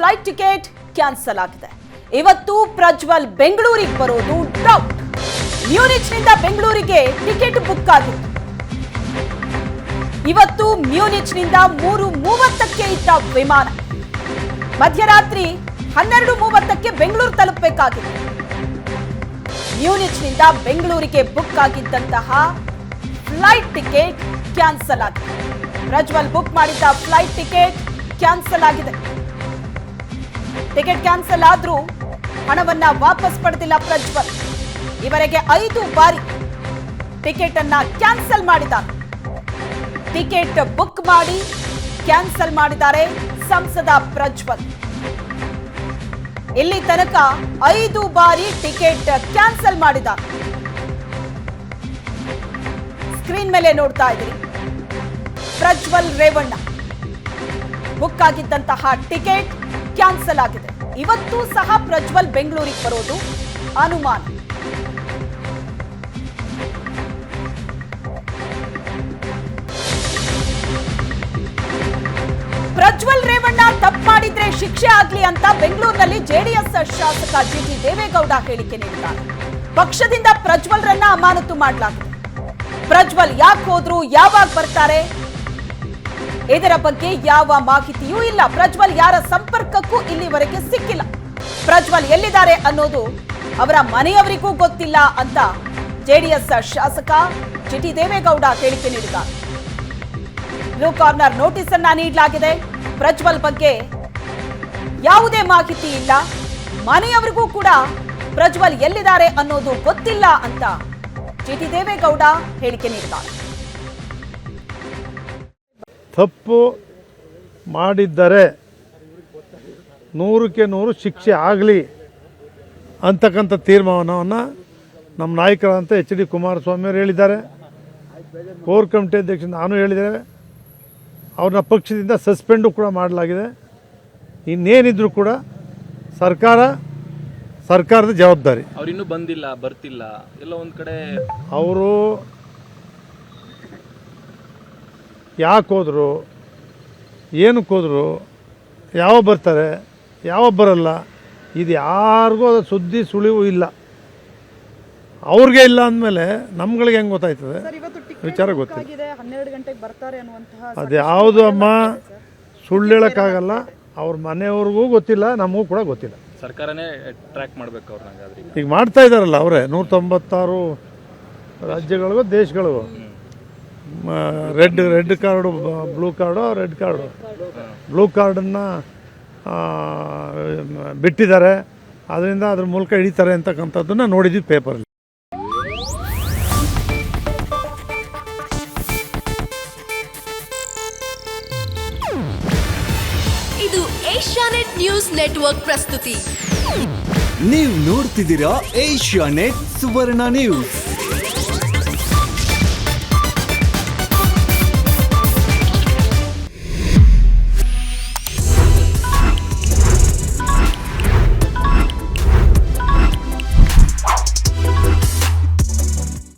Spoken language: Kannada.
ಫ್ಲೈಟ್ ಟಿಕೆಟ್ ಕ್ಯಾನ್ಸಲ್ ಆಗಿದೆ. ಇವತ್ತು ಪ್ರಜ್ವಲ್ ಬೆಂಗಳೂರಿಗೆ ಬರೋದು ಡೌಟ್ ಮ್ಯೂನಿಚ್ನಿಂದ ಬೆಂಗಳೂರಿಗೆ ಟಿಕೆಟ್ ಬುಕ್ ಆಗಿತ್ತು. ಇವತ್ತು ಮ್ಯೂನಿಚ್ನಿಂದ ಮೂರು ಮೂವತ್ತಕ್ಕೆ ಇದ್ದ ವಿಮಾನ. ಮಧ್ಯರಾತ್ರಿ ಹನ್ನೆರಡು ಮೂವತ್ತಕ್ಕೆ ಬೆಂಗಳೂರು ತಲುಪಬೇಕಾಗಿತ್ತು ಮ್ಯೂನಿಚ್ನಿಂದ ಬೆಂಗಳೂರಿಗೆ ಬುಕ್ ಆಗಿದ್ದಂತಹ ಫ್ಲೈಟ್ ಟಿಕೆಟ್ ಕ್ಯಾನ್ಸಲ್ ಆಗಿದೆ. ಪ್ರಜ್ವಲ್ ಬುಕ್ ಮಾಡಿದ್ದ ಫ್ಲೈಟ್ ಟಿಕೆಟ್ ಕ್ಯಾನ್ಸಲ್ ಆಗಿದೆ. ಟಿಕೆಟ್ ಕ್ಯಾನ್ಸಲ್ ಆದ್ರೂ ಹಣವನ್ನ ವಾಪಸ್ ಪಡೆದಿಲ್ಲ ಪ್ರಜ್ವಲ್. ಇವರೆಗೆ ಐದು ಬಾರಿ ಟಿಕೆಟ್ ಅನ್ನ ಕ್ಯಾನ್ಸಲ್ ಮಾಡಿದ್ದಾರೆ. ಟಿಕೆಟ್ ಬುಕ್ ಮಾಡಿ ಕ್ಯಾನ್ಸಲ್ ಮಾಡಿದ್ದಾರೆ ಸಂಸದ ಪ್ರಜ್ವಲ್. ಇಲ್ಲಿ ತನಕ ಐದು ಬಾರಿ ಟಿಕೆಟ್ ಕ್ಯಾನ್ಸಲ್ ಮಾಡಿದ್ದಾರೆ. ಸ್ಕ್ರೀನ್ ಮೇಲೆ ನೋಡ್ತಾ ಇದ್ದೀರಿ. ಪ್ರಜ್ವಲ್ ರೇವಣ್ಣ. ಬುಕ್ ಆಗಿದ್ದಂತಹ ಟಿಕೆಟ್ ಕ್ಯಾನ್ಸಲ್ ಆಗಿದೆ. ಇವತ್ತು ಸಹ ಪ್ರಜ್ವಲ್ ಬೆಂಗಳೂರಿಗೆ ಬರೋದು ಅನುಮಾನ. ಪ್ರಜ್ವಲ್ ರೇವಣ್ಣ ತಪ್ಪು ಮಾಡಿದ್ರೆ ಶಿಕ್ಷೆ ಆಗ್ಲಿ ಅಂತ ಬೆಂಗಳೂರಿನಲ್ಲಿ ಜೆಡಿಎಸ್ ಶಾಸಕ ಜಿ ಟಿ ದೇವೇಗೌಡ ಹೇಳಿಕೆ ನೀಡಿದ್ದಾರೆ. ಪಕ್ಷದಿಂದ ಪ್ರಜ್ವಲ್ರನ್ನ ಅಮಾನತು ಮಾಡಲಾಗಿದೆ. ಪ್ರಜ್ವಲ್ ಯಾಕೆ ಹೋದ್ರು, ಯಾವಾಗ ಬರ್ತಾರೆ? ಇದರ ಬಗ್ಗೆ ಯಾವ ಮಾಹಿತಿಯೂ ಇಲ್ಲ. ಪ್ರಜ್ವಲ್ ಯಾರ ಸಂಪರ್ಕಕ್ಕೂ ಇಲ್ಲಿವರೆಗೆ ಸಿಕ್ಕಿಲ್ಲ. ಪ್ರಜ್ವಲ್ ಎಲ್ಲಿದ್ದಾರೆ ಅನ್ನೋದು ಅವರ ಮನೆಯವರಿಗೂ ಗೊತ್ತಿಲ್ಲ ಅಂತ ಜೆಡಿಎಸ್ ಶಾಸಕ ಜಿಟಿ ದೇವೇಗೌಡ ಹೇಳಿಕೆ ನೀಡಿದ್ದಾರೆ. ಬ್ಲೂ ಕಾರ್ನರ್ ನೋಟಿಸ್ ಅನ್ನ ನೀಡಲಾಗಿದೆ. ಪ್ರಜ್ವಲ್ ಬಗ್ಗೆ ಯಾವುದೇ ಮಾಹಿತಿ ಇಲ್ಲ. ಮನೆಯವರಿಗೂ ಕೂಡ ಪ್ರಜ್ವಲ್ ಎಲ್ಲಿದ್ದಾರೆ ಅನ್ನೋದು ಗೊತ್ತಿಲ್ಲ ಅಂತ ಜಿ ಟಿ ದೇವೇಗೌಡ ಹೇಳಿಕೆ ನೀಡಿದ್ದಾರೆ. ತಪ್ಪು ಮಾಡಿದ್ದರೆ ನೂರಕ್ಕೆ ನೂರು ಶಿಕ್ಷೆ ಆಗಲಿ ಅಂತಕ್ಕಂಥ ತೀರ್ಮಾನವನ್ನು ನಮ್ಮ ನಾಯಕರಂತ ಎಚ್ ಡಿ ಕುಮಾರಸ್ವಾಮಿಯವರು ಹೇಳಿದ್ದಾರೆ. ಕೋರ್ ಕಮಿಟಿ ಅಧ್ಯಕ್ಷ ನಾನು ಹೇಳಿದ್ದೇವೆ. ಅವ್ರನ್ನ ಪಕ್ಷದಿಂದ ಸಸ್ಪೆಂಡು ಕೂಡ ಮಾಡಲಾಗಿದೆ. ಇನ್ನೇನಿದ್ರು ಕೂಡ ಸರ್ಕಾರ ಸರ್ಕಾರದ ಜವಾಬ್ದಾರಿ. ಅವರಿನ್ನೂ ಬಂದಿಲ್ಲ ಬರ್ತಿಲ್ಲ. ಎಲ್ಲ ಒಂದು ಕಡೆ ಅವರು ಯಾಕೆ ಹೋದರು ಏನಕ್ಕೆ ಹೋದರು ಯಾವ ಬರ್ತಾರೆ ಯಾವ ಬರಲ್ಲ ಇದು ಯಾರಿಗೂ ಅದು ಸುದ್ದಿ ಸುಳಿವು ಇಲ್ಲ. ಅವ್ರಿಗೆ ಇಲ್ಲ ಅಂದಮೇಲೆ ನಮ್ಗಳಿಗೆ ಹೆಂಗೆ ಗೊತ್ತಾಯ್ತದೆ? ಸರ್ ಇವತ್ತು ಟಿಕೆಟ್ ವಿಚಾರ ಗೊತ್ತಿಲ್ಲ. ಹನ್ನೆರಡು ಗಂಟೆಗೆ ಬರ್ತಾರೆ ಅನ್ನುವಂತಹ ಅದು ಯಾವುದು ಅಮ್ಮ? ಸುಳ್ಳು ಹೇಳೋಕ್ಕಾಗಲ್ಲ. ಅವ್ರ ಮನೆಯವ್ರಿಗೂ ಗೊತ್ತಿಲ್ಲ ನಮಗೂ ಕೂಡ ಗೊತ್ತಿಲ್ಲ. ಸರ್ಕಾರನೇ ಟ್ರ್ಯಾಕ್ ಮಾಡಬೇಕು ಅವ್ರನ್ನ ಹಾಗಾದ್ರೆ ಈಗ. ಈಗ ಮಾಡ್ತಾ ಇದ್ದಾರಲ್ಲ ಅವರೇ ನೂರ ತೊಂಬತ್ತಾರು ರಾಜ್ಯಗಳಿಗೂ ದೇಶಗಳಿಗೂ. Red red card blue card red card. Blue ಕಾರ್ಡನ್ನು ಬಿಟ್ಟಿದ್ದಾರೆ. ಅದರಿಂದ ಅದ್ರ ಮೂಲಕ ಹಿಡಿತಾರೆ ಅಂತಕ್ಕಂಥದ್ದನ್ನು ನೋಡಿದ್ವಿ ಪೇಪರಲ್ಲಿ. ಇದು ಏಷ್ಯಾನೆಟ್ ನ್ಯೂಸ್ ನೆಟ್ವರ್ಕ್ ಪ್ರಸ್ತುತಿ. ನೀವು ನೋಡ್ತಿದ್ದೀರಾ ಏಷ್ಯಾನೆಟ್ ಸುವರ್ಣ ನ್ಯೂಸ್.